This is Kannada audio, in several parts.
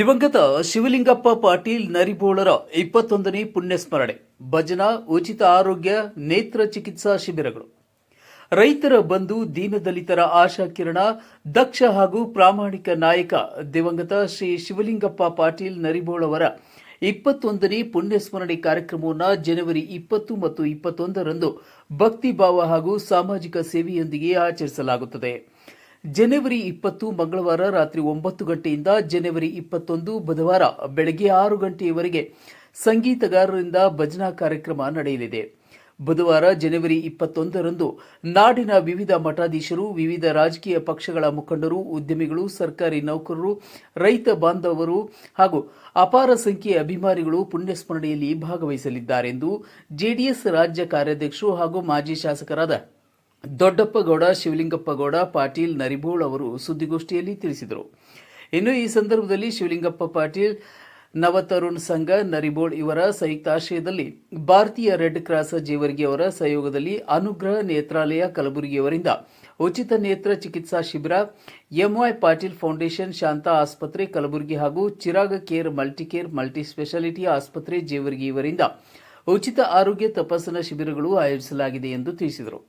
ದಿವಂಗತ ಶಿವಲಿಂಗಪ್ಪ ಪಾಟೀಲ್ ನರಿಬೋಳರ ಇಪ್ಪತ್ತೊಂದನೇ ಪುಣ್ಯಸ್ಮರಣೆ, ಭಜನಾ, ಉಚಿತ ಆರೋಗ್ಯ, ನೇತ್ರ ಚಿಕಿತ್ಸಾ ಶಿಬಿರಗಳು. ರೈತರ ಬಂಧು, ದೀನದಲಿತರ ಆಶಾ ಕಿರಣ ದಕ್ಷ ಹಾಗೂ ಪ್ರಾಮಾಣಿಕ ನಾಯಕ ದಿವಂಗತ ಶ್ರೀ ಶಿವಲಿಂಗಪ್ಪ ಪಾಟೀಲ್ ನರಿಬೋಳವರ ಇಪ್ಪತ್ತೊಂದನೇ ಪುಣ್ಯಸ್ಮರಣೆ ಕಾರ್ಯಕ್ರಮವನ್ನು ಜನವರಿ ಇಪ್ಪತ್ತು ಮತ್ತು ಇಪ್ಪತ್ತೊಂದರಂದು ಭಕ್ತಿಭಾವ ಹಾಗೂ ಸಾಮಾಜಿಕ ಸೇವೆಯೊಂದಿಗೆ ಆಚರಿಸಲಾಗುತ್ತದೆ. ಜನವರಿ ಇಪ್ಪತ್ತು ಮಂಗಳವಾರ ರಾತ್ರಿ ಒಂಬತ್ತು ಗಂಟೆಯಿಂದ ಜನವರಿ ಇಪ್ಪತ್ತೊಂದು ಬುಧವಾರ ಬೆಳಗ್ಗೆ ಆರು ಗಂಟೆಯವರೆಗೆ ಸಂಗೀತಗಾರರಿಂದ ಭಜನಾ ಕಾರ್ಯಕ್ರಮ ನಡೆಯಲಿದೆ. ಬುಧವಾರ ಜನವರಿ ಇಪ್ಪತ್ತೊಂದರಂದು ನಾಡಿನ ವಿವಿಧ ಮಠಾಧೀಶರು, ವಿವಿಧ ರಾಜಕೀಯ ಪಕ್ಷಗಳ ಮುಖಂಡರು, ಉದ್ಯಮಿಗಳು, ಸರ್ಕಾರಿ ನೌಕರರು, ರೈತ ಬಾಂಧವರು ಹಾಗೂ ಅಪಾರ ಸಂಖ್ಯೆಯ ಅಭಿಮಾನಿಗಳು ಪುಣ್ಯಸ್ಮರಣೆಯಲ್ಲಿ ಭಾಗವಹಿಸಲಿದ್ದಾರೆಂದು ಜೆಡಿಎಸ್ ರಾಜ್ಯ ಕಾರ್ಯಾಧ್ಯಕ್ಷರು ಹಾಗೂ ಮಾಜಿ ಶಾಸಕರಾದ ದೊಡ್ಡಪ್ಪಗೌಡ ಶಿವಲಿಂಗಪ್ಪಗೌಡ ಪಾಟೀಲ್, ನರಿಬೋಳ್ ಅವರು ಸುದ್ದಿಗೋಷ್ಠಿಯಲ್ಲಿ ತಿಳಿಸಿದರು. ಇನ್ನು ಈ ಸಂದರ್ಭದಲ್ಲಿ ಶಿವಲಿಂಗಪ್ಪ ಪಾಟೀಲ್, ನವತರುಣ್ ಸಂಘ, ನರಿಬೋಳ್ ಇವರ ಸಂಯುಕ್ತಾಶ್ರಯದಲ್ಲಿ ಭಾರತೀಯ ರೆಡ್ ಕ್ರಾಸ್ ಜೇವರ್ಗಿ ಅವರ ಸಹಯೋಗದಲ್ಲಿ ಅನುಗ್ರಹ ನೇತ್ರಾಲಯ ಕಲಬುರಗಿಯವರಿಂದ ಉಚಿತ ನೇತ್ರ ಚಿಕಿತ್ಸಾ ಶಿಬಿರ ಎಂವೈ ಪಾಟೀಲ್ ಫೌಂಡೇಶನ್ ಶಾಂತಾ ಆಸ್ಪತ್ರೆ ಕಲಬುರಗಿ ಹಾಗೂ Chirag care multicare multi speciality ಆಸ್ಪತ್ರೆ ಜೇವರ್ಗಿ ಇವರಿಂದ ಉಚಿತ ಆರೋಗ್ಯ ತಪಾಸಣಾ ಶಿಬಿರಗಳು ಆಯೋಜಿಸಲಾಗಿದೆ ಎಂದು ತಿಳಿಸಿದರು.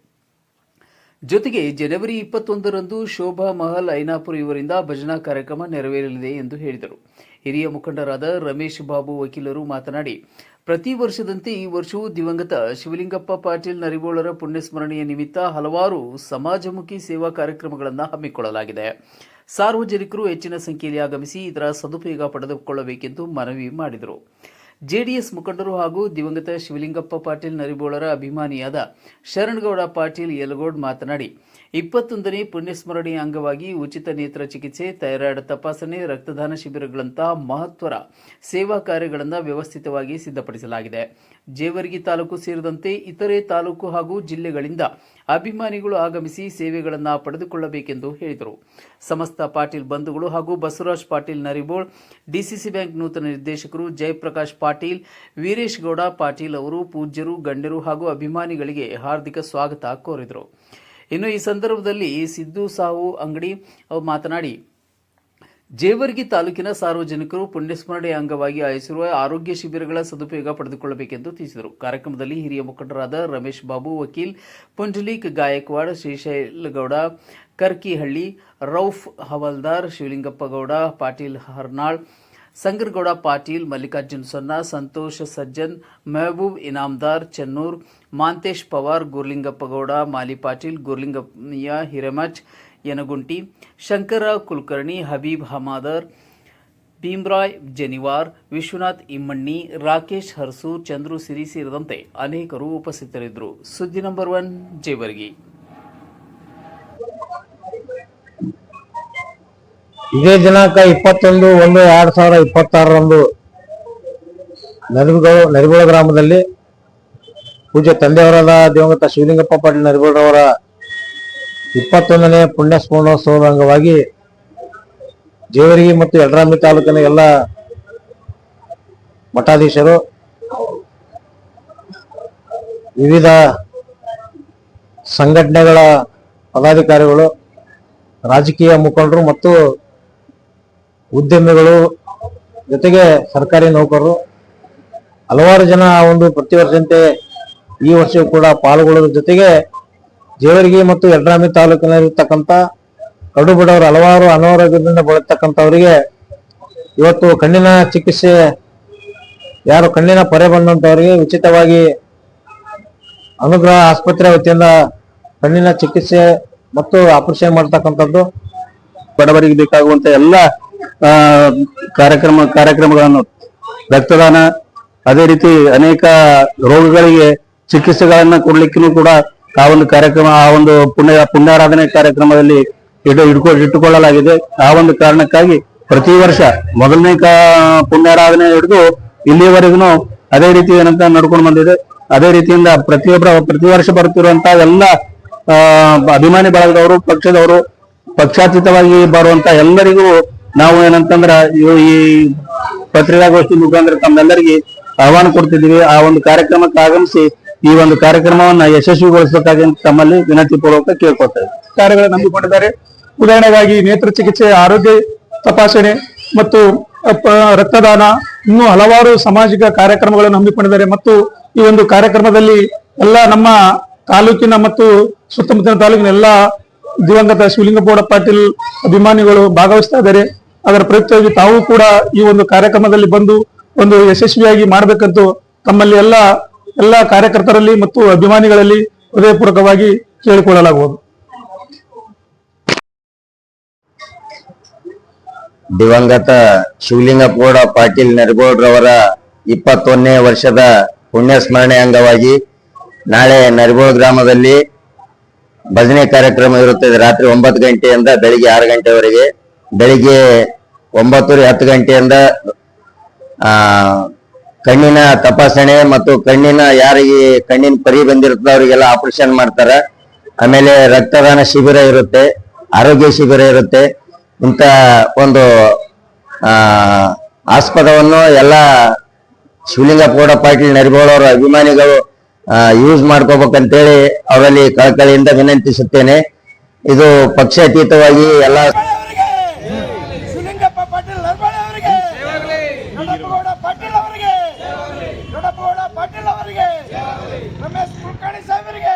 ಜೊತೆಗೆ ಜನವರಿ ಇಪ್ಪತ್ತೊಂದರಂದು ಶೋಭಾ ಮಹಲ್ ಐನಾಪುರ ಇವರಿಂದ ಭಜನಾ ಕಾರ್ಯಕ್ರಮ ನೆರವೇರಲಿದೆ ಎಂದು ಹೇಳಿದರು. ಹಿರಿಯ ಮುಖಂಡರಾದ ರಮೇಶ್ ಬಾಬು ವಕೀಲರು ಮಾತನಾಡಿ, ಪ್ರತಿ ವರ್ಷದಂತೆ ಈ ವರ್ಷವೂ ದಿವಂಗತ ಶಿವಲಿಂಗಪ್ಪ ಪಾಟೀಲ್ ನರಿಬೋಳರ ಪುಣ್ಯಸ್ಮರಣೆಯ ನಿಮಿತ್ತ ಹಲವಾರು ಸಮಾಜಮುಖಿ ಸೇವಾ ಕಾರ್ಯಕ್ರಮಗಳನ್ನು ಹಮ್ಮಿಕೊಳ್ಳಲಾಗಿದೆ. ಸಾರ್ವಜನಿಕರು ಹೆಚ್ಚಿನ ಸಂಖ್ಯೆಯಲ್ಲಿ ಆಗಮಿಸಿ ಇದರ ಸದುಪಯೋಗ ಪಡೆದುಕೊಳ್ಳಬೇಕೆಂದು ಮನವಿ ಮಾಡಿದರು. ಜೆಡಿಎಸ್ ಮುಖಂಡರು ಹಾಗೂ ದಿವಂಗತ ಶಿವಲಿಂಗಪ್ಪ ಪಾಟೀಲ್ ನರಿಬೋಳರ ಅಭಿಮಾನಿಯಾದ ಶರಣಗೌಡ ಪಾಟೀಲ್ ಯಲಗೋಡ್ ಮಾತನಾಡಿ ಇಪ್ಪತ್ತೊಂದನೇ ಪುಣ್ಯಸ್ಮರಣೆಯ ಅಂಗವಾಗಿ ಉಚಿತ ನೇತ್ರ ಚಿಕಿತ್ಸೆ, ಥೈರಾಯ್ಡ್ ತಪಾಸಣೆ, ರಕ್ತದಾನ ಶಿಬಿರಗಳಂತಹ ಮಹತ್ವರ ಸೇವಾ ಕಾರ್ಯಗಳನ್ನು ವ್ಯವಸ್ಥಿತವಾಗಿ ಸಿದ್ಧಪಡಿಸಲಾಗಿದೆ. ಜೇವರ್ಗಿ ತಾಲೂಕು ಸೇರಿದಂತೆ ಇತರೆ ತಾಲೂಕು ಹಾಗೂ ಜಿಲ್ಲೆಗಳಿಂದ ಅಭಿಮಾನಿಗಳು ಆಗಮಿಸಿ ಸೇವೆಗಳನ್ನು ಪಡೆದುಕೊಳ್ಳಬೇಕೆಂದು ಹೇಳಿದರು. ಸಮಸ್ತ ಪಾಟೀಲ್ ಬಂಧುಗಳು ಹಾಗೂ ಬಸವರಾಜ್ ಪಾಟೀಲ್ ನರಿಬೋಳ್, ಡಿಸಿಸಿ ಬ್ಯಾಂಕ್ ನೂತನ ನಿರ್ದೇಶಕರು ಜಯಪ್ರಕಾಶ್ ಪಾಟೀಲ್, ವೀರೇಶ್ ಗೌಡ ಪಾಟೀಲ್ ಅವರು ಪೂಜ್ಯರು, ಗಣ್ಯರು ಹಾಗೂ ಅಭಿಮಾನಿಗಳಿಗೆ ಹಾರ್ದಿಕ ಸ್ವಾಗತ ಕೋರಿದರು. ಇನ್ನು ಈ ಸಂದರ್ಭದಲ್ಲಿ ಸಿದ್ದು ಸಾವು ಅಂಗಡಿ ಮಾತನಾಡಿ, ಜೇವರ್ಗಿ ತಾಲೂಕಿನ ಸಾರ್ವಜನಿಕರು ಪುಣ್ಯಸ್ಮರಣೆಯ ಅಂಗವಾಗಿ ಆಯೋಜಿಸಿರುವ ಆರೋಗ್ಯ ಶಿಬಿರಗಳ ಸದುಪಯೋಗ ಪಡೆದುಕೊಳ್ಳಬೇಕೆಂದು ತಿಳಿಸಿದರು. ಕಾರ್ಯಕ್ರಮದಲ್ಲಿ ಹಿರಿಯ ಮುಖಂಡರಾದ ರಮೇಶ್ ಬಾಬು, ವಕೀಲ್ ಪುಂಡಲೀಕ್ ಗಾಯಕ್ವಾಡ್ ಶ್ರೀಶೈಲಗೌಡ ಕರ್ಕಿಹಳ್ಳಿ, ರೌಫ್ ಹವಲ್ದಾರ್ ಶಿವಲಿಂಗಪ್ಪಗೌಡ ಪಾಟೀಲ್ ಹರ್ನಾಳ್ ಸಂಗರಗೌಡ, ಪಾಟೀಲ್, ಮಲ್ಲಿಕಾರ್ಜುನ್ ಸೊನ್ನ, ಸಂತೋಷ ಸಜ್ಜನ್, ಮೆಹಬೂಬ್ ಇನಾಮ್ದಾರ್, ಚೆನ್ನೂರ್, ಮಾಂತೇಶ್ ಪವಾರ್, ಗುರ್ಲಿಂಗಪ್ಪಗೌಡ, ಮಾಲಿ ಪಾಟೀಲ್ ಗುರ್ಲಿಂಗಯ್ಯ ಹಿರೇಮಠ್, ಯನಗುಂಟಿ, ಶಂಕರ ಕುಲಕರ್ಣಿ, ಹಬೀಬ್ ಹಮಾದರ್, ಭೀಮ್ರಾಯ್ ಜನಿವಾರ್, ವಿಶ್ವನಾಥ್ ಇಮ್ಮಣ್ಣಿ, ರಾಕೇಶ್ ಹರ್ಸೂರ್, ಚಂದ್ರು ಸಿರಿ ಸೇರಿದಂತೆ ಅನೇಕರು ಉಪಸ್ಥಿತರಿದ್ದರು. ಸುದ್ದಿ ನಂಬರ್ ಒನ್, ಜೇವರ್ಗಿ. ಇದೇ ದಿನಾಂಕ ಇಪ್ಪತ್ತೊಂದು, ಒಂದು ಎರಡು ಸಾವಿರ ಇಪ್ಪತ್ತಾರರಂದು ನರಿಗೋ ನರಿಗೋಳ ಗ್ರಾಮದಲ್ಲಿ ಪೂಜೆ ತಂದೆಯವರಾದ ದಿವಂಗತ ಶಿವಲಿಂಗಪ್ಪ ಪಾಟೀಲ್ ನರಿಗೋಳರವರ ಇಪ್ಪತ್ತೊಂದನೇ ಪುಣ್ಯ ಸ್ಮರಣೋತ್ಸವದ ಅಂಗವಾಗಿ ದೇವರಿಗೆ ಮತ್ತು ಯಡ್ರಾಮಿ ತಾಲೂಕಿನ ಎಲ್ಲ ಮಠಾಧೀಶರು ವಿವಿಧ ಸಂಘಟನೆಗಳ ಪದಾಧಿಕಾರಿಗಳು, ರಾಜಕೀಯ ಮುಖಂಡರು ಮತ್ತು ಉದ್ಯಮಿಗಳು ಜೊತೆಗೆ ಸರ್ಕಾರಿ ನೌಕರರು, ಹಲವಾರು ಜನ ಒಂದು ಪ್ರತಿ ವರ್ಷದಂತೆ ಈ ವರ್ಷವೂ ಕೂಡ ಪಾಲ್ಗೊಳ್ಳೋದ್ರ ಜೊತೆಗೆ ಜೇವರ್ಗಿ ಮತ್ತು ಯಡ್ರಾಮಿ ತಾಲೂಕಿನಲ್ಲಿರ್ತಕ್ಕಂಥ ಕಡು ಬಡವರು ಹಲವಾರು ಅನಾರೋಗ್ಯದಿಂದ ಬಳಲ್ತಕ್ಕಂಥವರಿಗೆ ಇವತ್ತು ಕಣ್ಣಿನ ಚಿಕಿತ್ಸೆ, ಯಾರು ಕಣ್ಣಿನ ಪೊರೆ ಬಂದಂಥವರಿಗೆ ಉಚಿತವಾಗಿ ಅನುಗ್ರಹ ಆಸ್ಪತ್ರೆ ವತಿಯಿಂದ ಕಣ್ಣಿನ ಚಿಕಿತ್ಸೆ ಮತ್ತು ಆಪರೇಷನ್ ಮಾಡ್ತಕ್ಕಂಥದ್ದು. ಬಡವರಿಗೆ ಬೇಕಾಗುವಂತ ಎಲ್ಲ ಕಾರ್ಯಕ್ರಮ, ಕಾರ್ಯಕ್ರಮಗಳನ್ನು ರಕ್ತದಾನ, ಅದೇ ರೀತಿ ಅನೇಕ ರೋಗಗಳಿಗೆ ಚಿಕಿತ್ಸೆಗಳನ್ನ ಕೊಡ್ಲಿಕ್ಕೂ ಕೂಡ ಆ ಒಂದು ಕಾರ್ಯಕ್ರಮ, ಆ ಒಂದು ಪುಣ್ಯ, ಪುಣ್ಯಾರಾಧನೆ ಕಾರ್ಯಕ್ರಮದಲ್ಲಿ ಇಟ್ಟು ಇಟ್ಕೊ ಇಟ್ಟುಕೊಳ್ಳಲಾಗಿದೆ. ಆ ಒಂದು ಕಾರಣಕ್ಕಾಗಿ ಪ್ರತಿ ವರ್ಷ ಮೊದಲನೇ ಕಾ, ಪುಣ್ಯಾರಾಧನೆ ಹಿಡಿದು ಇಲ್ಲಿವರೆಗೂ ಅದೇ ರೀತಿ ಏನಂತ ನಡ್ಕೊಂಡು ಬಂದಿದೆ. ಅದೇ ರೀತಿಯಿಂದ ಪ್ರತಿಯೊಬ್ಬರ, ಪ್ರತಿ ವರ್ಷ ಬರುತ್ತಿರುವಂತಹ ಎಲ್ಲ ಅಭಿಮಾನಿ ಬಳಗದವರು, ಪಕ್ಷದವರು, ಪಕ್ಷಾತೀತವಾಗಿ ಬರುವಂತ ಎಲ್ಲರಿಗೂ ನಾವು ಏನಂತಂದ್ರ, ಇವು ಈ ಪತ್ರಿಕಾಗೋಷ್ಠಿ ಮುಖಾಂತರ ತಮ್ಮೆಲ್ಲರಿಗೆ ಆಹ್ವಾನ ಕೊಡ್ತಿದ್ದೀವಿ. ಆ ಒಂದು ಕಾರ್ಯಕ್ರಮಕ್ಕೆ ಆಗಮಿಸಿ ಈ ಒಂದು ಕಾರ್ಯಕ್ರಮವನ್ನ ಯಶಸ್ವಿಗೊಳಿಸಬೇಕಾಗಿ ತಮ್ಮಲ್ಲಿ ವಿನಂತಿ ಪೂರ್ವಕ ಕೇಳ್ಕೊಳ್ತೇವೆ. ಕಾರ್ಯಗಳನ್ನು ನಂಬಿಕೊಂಡಿದ್ದಾರೆ ಉದಾಹರಣೆಗಾಗಿ ನೇತ್ರ ಚಿಕಿತ್ಸೆ, ಆರೋಗ್ಯ ತಪಾಸಣೆ ಮತ್ತು ರಕ್ತದಾನ ಇನ್ನೂ ಹಲವಾರು ಸಾಮಾಜಿಕ ಕಾರ್ಯಕ್ರಮಗಳನ್ನು ಹಮ್ಮಿಕೊಂಡಿದ್ದಾರೆ. ಮತ್ತು ಈ ಒಂದು ಕಾರ್ಯಕ್ರಮದಲ್ಲಿ ಎಲ್ಲ ನಮ್ಮ ತಾಲೂಕಿನ ಮತ್ತು ಸುತ್ತಮುತ್ತಲಿನ ತಾಲೂಕಿನ ಎಲ್ಲ ದಿವಂಗತ ಶಿವಲಿಂಗಪೌಡ ಪಾಟೀಲ್ ಅಭಿಮಾನಿಗಳು ಭಾಗವಹಿಸ್ತಾ ಇದ್ದಾರೆ. ಅದರ ಪ್ರಯುಕ್ತವಾಗಿ ತಾವು ಕೂಡ ಈ ಒಂದು ಕಾರ್ಯಕ್ರಮದಲ್ಲಿ ಬಂದು ಒಂದು ಯಶಸ್ವಿಯಾಗಿ ಮಾಡಬೇಕಂತೂ ತಮ್ಮಲ್ಲಿ ಎಲ್ಲ ಎಲ್ಲ ಕಾರ್ಯಕರ್ತರಲ್ಲಿ ಮತ್ತು ಅಭಿಮಾನಿಗಳಲ್ಲಿ ಹೃದಯಪೂರ್ವಕವಾಗಿ ಕೇಳಿಕೊಳ್ಳಲಾಗುವುದು. ದಿವಂಗತ ಶಿವಲಿಂಗಪೌಡ ಪಾಟೀಲ್ ನರಗೋಡ್ರವರ ಇಪ್ಪತ್ತೊಂದನೇ ವರ್ಷದ ಪುಣ್ಯ ಸ್ಮರಣೆ ಅಂಗವಾಗಿ ನಾಳೆ ನರಗೋಡ್ ಗ್ರಾಮದಲ್ಲಿ ಭಜನೆ ಕಾರ್ಯಕ್ರಮ ಇರುತ್ತದೆ. ರಾತ್ರಿ ಒಂಬತ್ತು ಗಂಟೆಯಿಂದ ಬೆಳಿಗ್ಗೆ ಆರು ಗಂಟೆವರೆಗೆ. ಬೆಳಿಗ್ಗೆ ಒಂಬತ್ತುವರೆ ಹತ್ತು ಗಂಟೆಯಿಂದ ಕಣ್ಣಿನ ತಪಾಸಣೆ ಮತ್ತು ಕಣ್ಣಿನ ಯಾರಿಗೆ ಕಣ್ಣಿನ ಪರಿ ಬಂದಿರುತ್ತೆ ಅವರಿಗೆಲ್ಲ ಆಪರೇಷನ್ ಮಾಡ್ತಾರೆ. ಆಮೇಲೆ ರಕ್ತದಾನ ಶಿಬಿರ ಇರುತ್ತೆ, ಆರೋಗ್ಯ ಶಿಬಿರ ಇರುತ್ತೆ. ಇಂಥ ಒಂದು ಆಸ್ಪದವನ್ನು ಎಲ್ಲ ಶಿವಲಿಂಗಪೌಡ ಪಾಟೀಲ್ ನರಿಬೋಳವರ ಅಭಿಮಾನಿಗಳು ಯೂಸ್ ಮಾಡ್ಕೋಬೇಕಂತೇಳಿ ಅವರಲ್ಲಿ ಕಳಕಳಿಯಿಂದ ವಿನಂತಿಸುತ್ತೇನೆ. ಇದು ಪಕ್ಷಾತೀತವಾಗಿ ಎಲ್ಲ ಅವರಿಗೆ ಶಿವಲಿಂಗಪ್ಪ ಪಾಟೀಲ್ ನರ್ಬಾಳೆ ಅವರಿಗೆ ದೊಡ್ಡಪ್ಪಗೌಡ ಪಾಟೀಲ್ ಅವರಿಗೆ ದೊಡ್ಡಪ್ಪಗೌಡ ಪಾಟೀಲ್ ಅವರಿಗೆ ರಮೇಶ್ ಕುಲಕರ್ಣಿ ಸಾಹೇಬರಿಗೆ